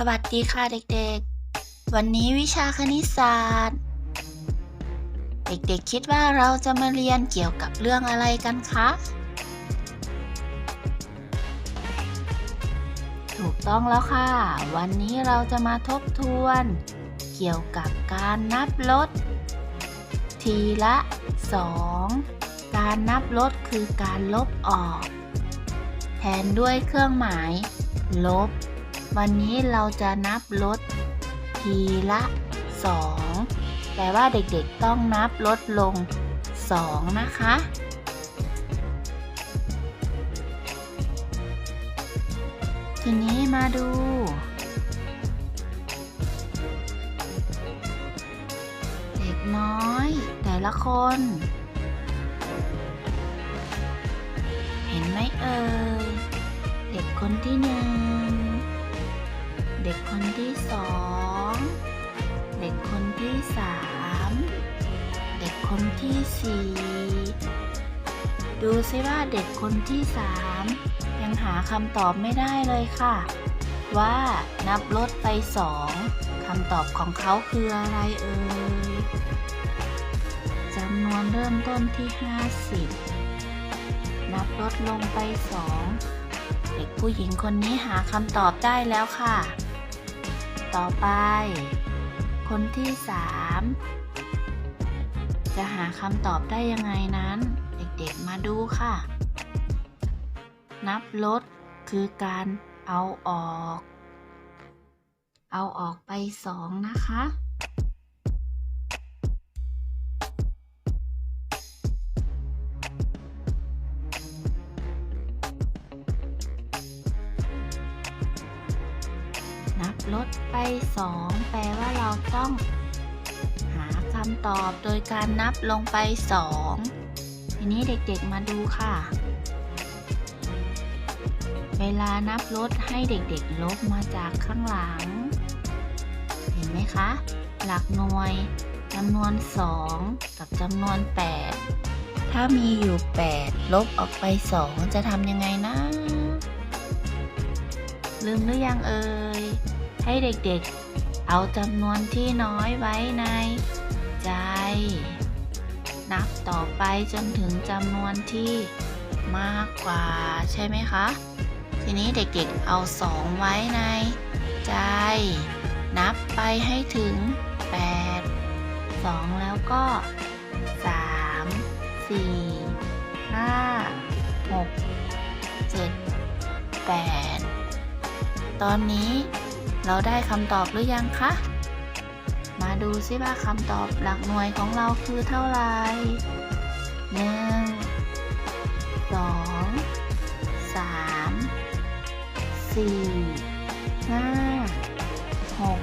สวัสดีค่ะเด็กๆ วันนี้วิชาคณิตศาสตร์ เด็กๆคิดว่าเราจะมาเรียนเกี่ยวกับเรื่องอะไรกันคะ ถูกต้องแล้วค่ะ วันนี้เราจะมาทบทวน เกี่ยวกับการนับลด ทีละ 2 การนับลดคือการลบออก แทนด้วยเครื่องหมาย ลบ วันนี้เราจะนับลดทีละ 2แปลว่าเด็กๆต้องนับลดลง 2 นะคะ ทีนี้มาดู เด็กน้อยแต่ละคน เห็นไหมเอ่ย เด็กคนที่หนึ่ง เด็กคนที่สองเด็กคนที่สามเด็กคนที่สี่ดูซิว่าเด็กคนที่สามยังหาคำตอบไม่ได้เลยค่ะ ว่านับลดไปสองคำตอบของเขาคืออะไรเอ่ยจำนวนเริ่มต้นที่ 50 นับลดลงไปสองเด็กผู้หญิงคนนี้หาคำตอบได้แล้วค่ะ ต่อไป คนที่สามจะหาคำตอบได้ยังไงนั้น เด็กๆมาดูค่ะ นับลดคือการเอาออก เอาออกไปสองนะคะ ลดไป 2 แปลว่าเราต้อง หาคำตอบโดยการนับลงไป 2 ทีนี้เด็กๆมาดูค่ะ เวลานับลดให้เด็กๆ ลบมาจากข้างหลัง เห็นไหมคะ หลักหน่วยจำนวน 2 กับจำนวน 8 ถ้ามีอยู่ 8 ลบออกไป 2 จะทำยังไงนะลืมหรือยังเอ่ย ให้เด็กๆ เอาจำนวนที่น้อยไว้ในใจ นับต่อไปจนถึงจำนวนที่มากกว่าใช่ไหมคะ ทีนี้เด็กๆเอาสองไว้ในใจ นับไปให้ถึง 8 2 แล้วก็ 3 4 5 6 7 8 ตอนนี้ เราได้คำตอบหรือยังคะ มาดูซิว่าคำตอบหลักหน่วยของเราคือเท่าไหร่หนึ่งสองสามสี่ห้าหก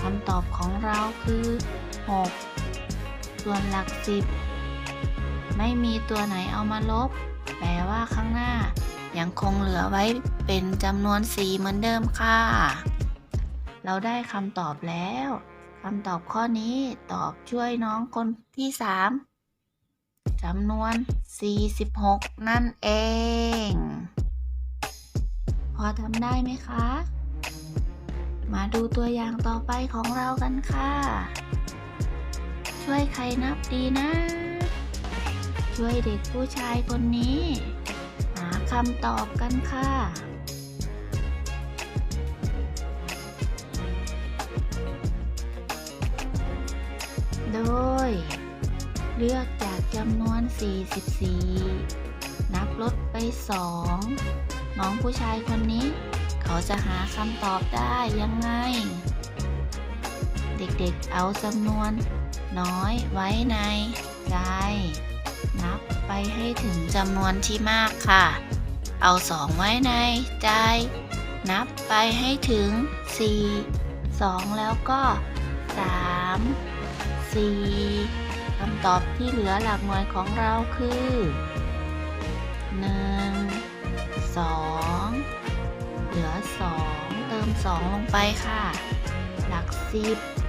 คำตอบของเราคือหกส่วนหลักสิบไม่มีตัวไหนเอามาลบ แปลว่าข้างหน้ายังคงเหลือไว้เป็นจำนวนสีเหมือนเดิมค่ะ เราได้คำตอบแล้วคำตอบข้อนี้ตอบช่วยน้องคนที่3จำนวน 46 นั่นเอง พอทำได้ไหมคะ มาดูตัวอย่างต่อไปของเรากันค่ะ ช่วยใครนับดีนะ ช่วยเด็กผู้ชายคนนี้ หาคำตอบกันค่ะ โดย เลือกจากจำนวน 44 นับลดไป 2 น้องผู้ชายคนนี้ เขาจะหาคำตอบได้ยังไง เด็กๆเอาจำนวน น้อยไว้ในใจ นับไปให้ถึงจำนวนที่มากค่ะ เอาสองไว้ในใจ นับไปให้ถึง 4 2 แล้วก็ 3 4คำตอบที่เหลือหลักหน่วยของเราคือ 1 2 เหลือ 2 เติม 2 ลงไปค่ะ หลัก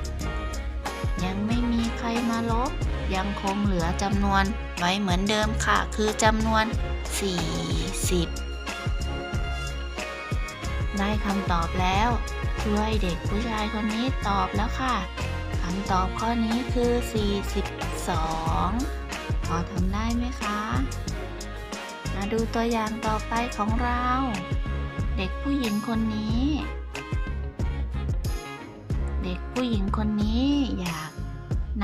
10 ยังไม่มีใครมาลบ ยังคงเหลือจำนวนไว้เหมือนเดิมค่ะ คือจำนวน 40 ได้คำตอบแล้วช่วยเด็กผู้ชายคนนี้ตอบแล้วค่ะำตอบข้อนี้คือ 42 พอทำได้ไหมคะ มาดูตัวอย่างต่อไปของเรา เด็กผู้หญิงคนนี้ เด็กผู้หญิงคนนี้อยาก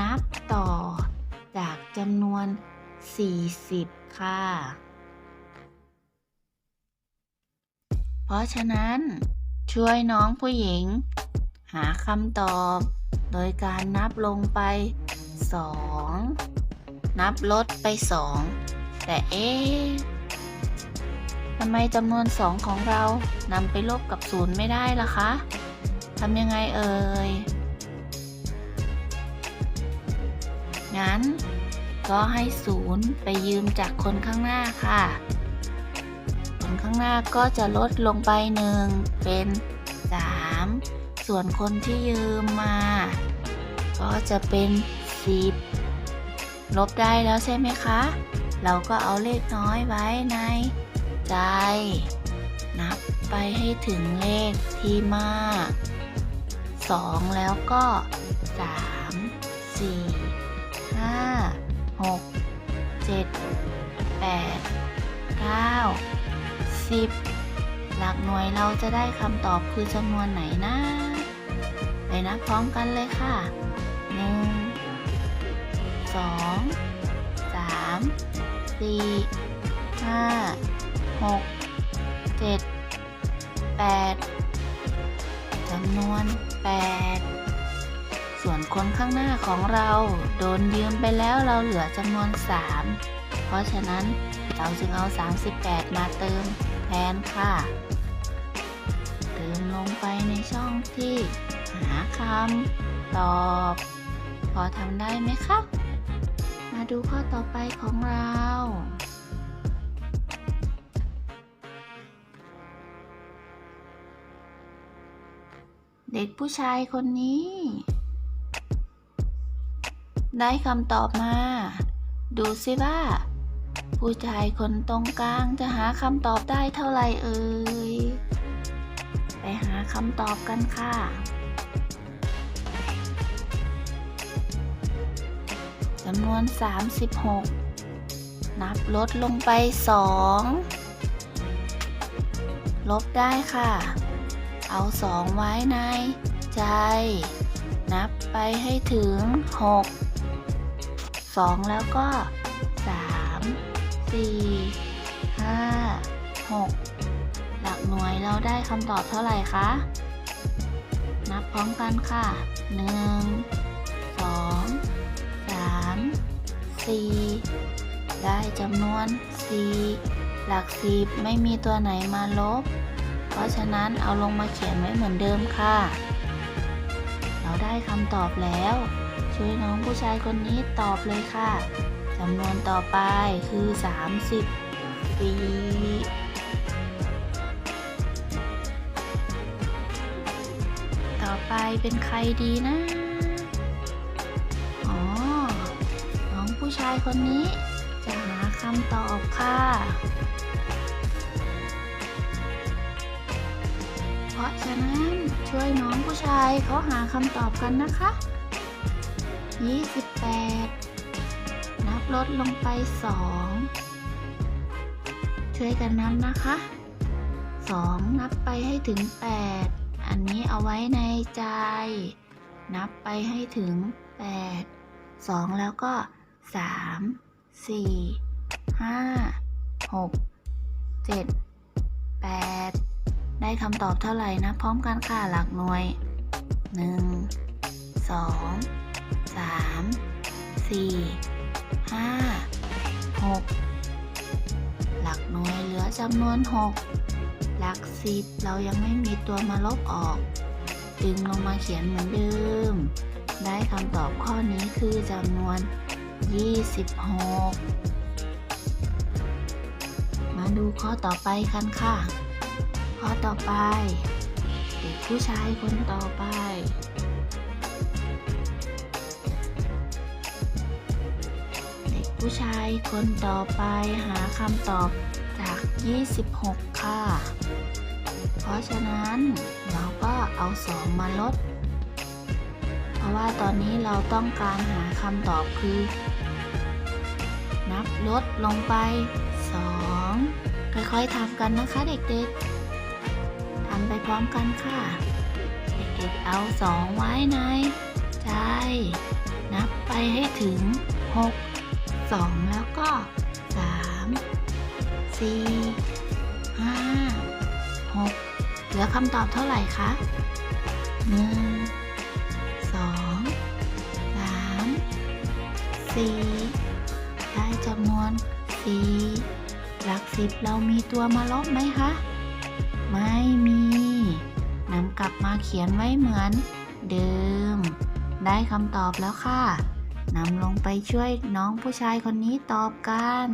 นับต่อจากจำนวน 40 ค่ะ เพราะฉะนั้นช่วยน้องผู้หญิง หาคำตอบ โดยการนับลงไป 2 นับลดไป 2 แต่เอ๊ะทำไมจำนวน 2 ของเรานำไปลบกับ0ไม่ได้ล่ะคะทำยังไงเอ่ย งั้น ก็ให้ศูนย์ไปยืมจากคนข้างหน้าค่ะ คนข้างหน้าก็จะลดลงไปหนึ่งเป็น 3 ส่วนคนที่ยืมมา ก็จะเป็น 10 ลบได้แล้วใช่ไหมคะ เราก็เอาเลขน้อยไว้ในใจ นับไปให้ถึงเลขที่มาก 2 แล้วก็ 3 4ห้าหกเจ็ดแปดเก้าสิบหลักหน่วยเราจะได้คำตอบคือจำนวนไหนนะ ไปนับพร้อมกันเลยค่ะหนึ่งสองสามสี่ห้าหกเจ็ดแปดจำนวนแปดส่วนคนข้างหน้าของเรา โดนยืมไปแล้วเราเหลือจำนวน 3 เพราะฉะนั้นเราจึงเอา 38 มาเติมแทนค่ะ เติมลงไปในช่องที่ หาคำตอบ พอทำได้ไหมคะมาดูข้อต่อไปของเราเด็กผู้ชายคนนี้ ได้คำตอบมา ดูสิว่า ผู้ชายคนตรงกลางจะหาคำตอบได้เท่าไหร่เอ่ย ไปหาคำตอบกันค่ะำนวน 36 นับลดลงไป 2 ลบได้ค่ะ เอา 2 ไว้ในใจ นับไปให้ถึง 6 2 แล้วก็ 3 4 5 6 หลักหน่วยเราได้คำตอบเท่าไหร่คะ นับพร้อมกันค่ะ 1 2 3 4 ได้จำนวน 4 หลัก10ไม่มีตัวไหนมาลบ เพราะฉะนั้นเอาลงมาเขียนไว้เหมือนเดิมค่ะ เราได้คำตอบแล้ว ช่วยน้องผู้ชายคนนี้ตอบเลยค่ะจำนวนต่อไปคือ30ปีต่อไปเป็นใครดีนะายคนนี้ จะหาคำตอบค่ะ เพราะฉะนั้นช่วยน้องผู้ชายเขาหาคำตอบกันนะคะ 28 นับลดลงไป 2 ช่วยกันนับนะคะ 2 นับไปให้ถึง 8 อันนี้เอาไว้ในใจ นับไปให้ถึง 8 2 แล้วก็ 3 4 5 6 7 8ได้คำตอบเท่าไหร่นะ พร้อมกันค่ะหลักหน่วย1 2 3 4 5 6หลักหน่วยเหลือจำนวน6หลัก10เรายังไม่มีตัวมาลบออกจึงลงมาเขียนเหมือนเดิม ได้คำตอบข้อนี้คือจำนวน 26มาดูข้อต่อไปกันค่ะ ข้อต่อไป เด็กผู้ชายคนต่อไปเด็กผู้ชายคนต่อไปหาคำตอบจาก 26 ค่ะ เพราะฉะนั้นเราก็เอา 2 มาลด ว่าตอนนี้เราต้องการหาคำตอบคือ นับลดลงไป 2 ค่อยๆทำกันนะคะเด็กๆทำไปพร้อมกันค่ะ เด็กๆเอา 2 ไว้ในใจ นับไปให้ถึง 6 2 แล้วก็ 3 4 5 6 เหลือคำตอบเท่าไหร่คะ 1 3 4ได้จำนวน4หลักสิบเรามีตัวมาลบไหมคะ ไม่มีนำกลับมาเขียนไว้เหมือนเดิม ได้คำตอบแล้วค่ะนำลงไปช่วยน้องผู้ชายคนนี้ตอบกัน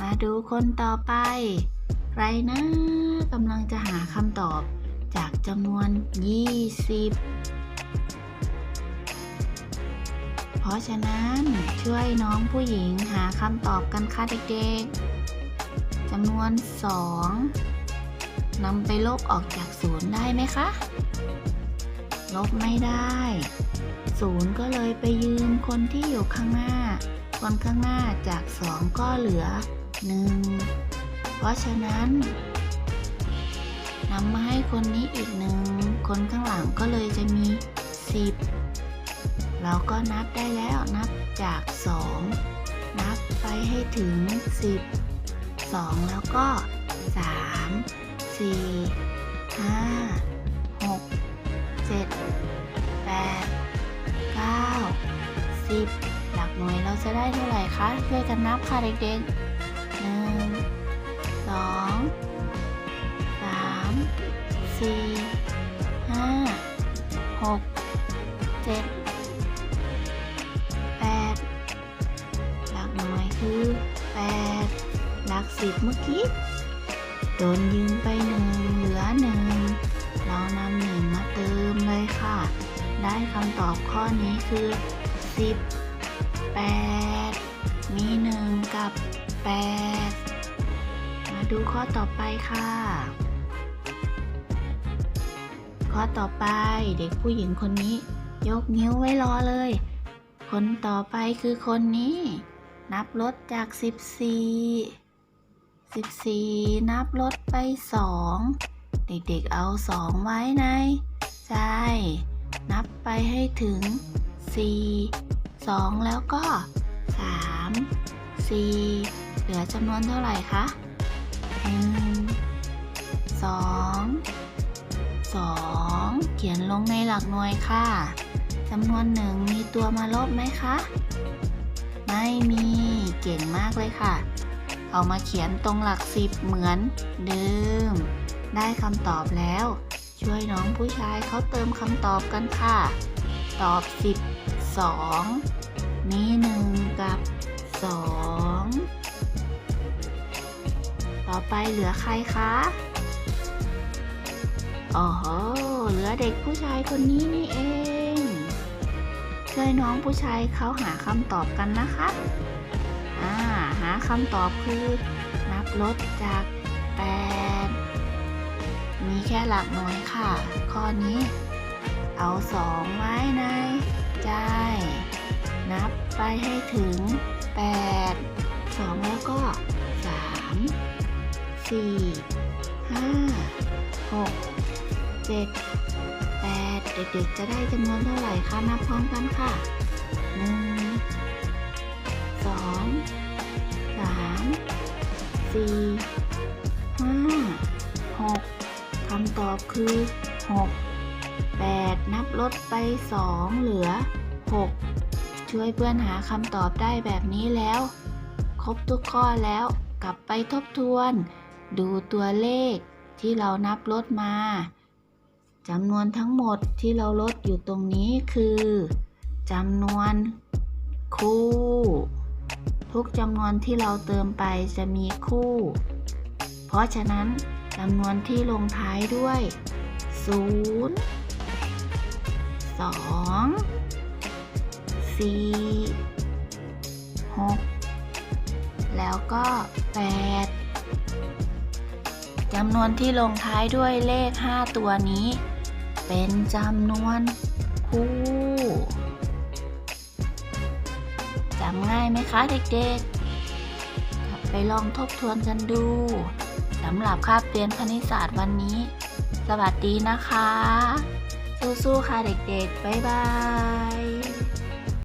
มาดูคนต่อไป ใครนะกำลังจะหาคำ จากจำนวน 20 เพราะฉะนั้นช่วยน้องผู้หญิงหาคำตอบกันค่ะเด็กๆจำนวน 2นำไปลบออกจากศูนย์ได้ไหมคะ ลบไม่ได้ ศูนย์ก็เลยไปยืมคนที่อยู่ข้างหน้า คนข้างหน้าจาก 2 ก็เหลือ 1 เพราะฉะนั้น นำมาให้คนนี้อีกหนึ่ง คนข้างหลังก็เลยจะมี 10 เราก็นับได้แล้วนับจาก 2 นับไปให้ถึง 10 2 แล้วก็ 3 4 5 6 7 8 9 10หลักหน่วยเราจะได้เท่าไหร่คะ ช่วยกันนับค่ะเด็กๆหนึ่งสอง สี่ห้าหกเจ็ดแปดหลักหน่วยคือแปดหลักสิบเมื่อกี้โดนยืมไปหนึ่งเหลือหนึ่งเรานำหนึ่งมาเติมเลยค่ะ ได้คำตอบข้อนี้คือสิบแปดมีหนึ่งกับแปดมาดูข้อต่อไปค่ะ ข้อต่อไปเด็กผู้หญิงคนนี้ ยกนิ้วไว้รอเลย คนต่อไปคือคนนี้ นับลดจาก 14 14 นับลดไป 2 เด็กๆเอา 2 ไว้ในใจ นับไปให้ถึง 4 2 แล้วก็ 3 4 เหลือจำนวนเท่าไหร่คะ 1 2 2 เขียนลงในหลักหน่วยค่ะจำนวนหนึ่งมีตัวมาลบไหมคะ ไม่มีเก่งมากเลยค่ะ เอามาเขียนตรงหลักสิบเหมือนเดิม ได้คำตอบแล้ว ช่วยน้องผู้ชายเขาเติมคำตอบกันค่ะ ตอบสิบสองมีหนึ่งกับสองต่อไปเหลือใครคะ อ๋อเหลือเด็กผู้ชายคนนี้นี่เอง ช่วยน้องผู้ชายเขาหาคำตอบกันนะคะอ่าหาคำตอบคือ นับลดจาก 8 มีแค่หลักหน่วยค่ะ ข้อนี้ เอา2ไว้ในใจนับไปให้ถึง 8 2 แล้วก็ 3 4 5 7 8เด็กๆ จะได้จำนวนเท่าไหร่คะนับพร้อมกันค่ะ1สองสามสี่ห้าหกคำตอบคือหกแปดนับลดไปสองเหลือหกช่วยเพื่อนหาคำตอบได้แบบนี้แล้ว ครบทุกข้อแล้วกลับไปทบทวน ดูตัวเลขที่เรานับลดมา จำนวนทั้งหมดที่เราลดอยู่ตรงนี้คือจำนวนคู่ ทุกจำนวนที่เราเติมไปจะมีคู่ เพราะฉะนั้นจำนวนที่ลงท้ายด้วย 0 2 4 6 แล้วก็ 8จำนวนที่ลงท้ายด้วยเลข 5 ตัวนี้ เป็นจำนวนคู่จำง่ายไหมคะเด็กๆกลับไปลองทบทวนกันดูสำหรับคาบเรียนคณิตศาสตร์วันนี้ สวัสดีนะคะ สู้ๆค่ะเด็กๆ บ๊ายบาย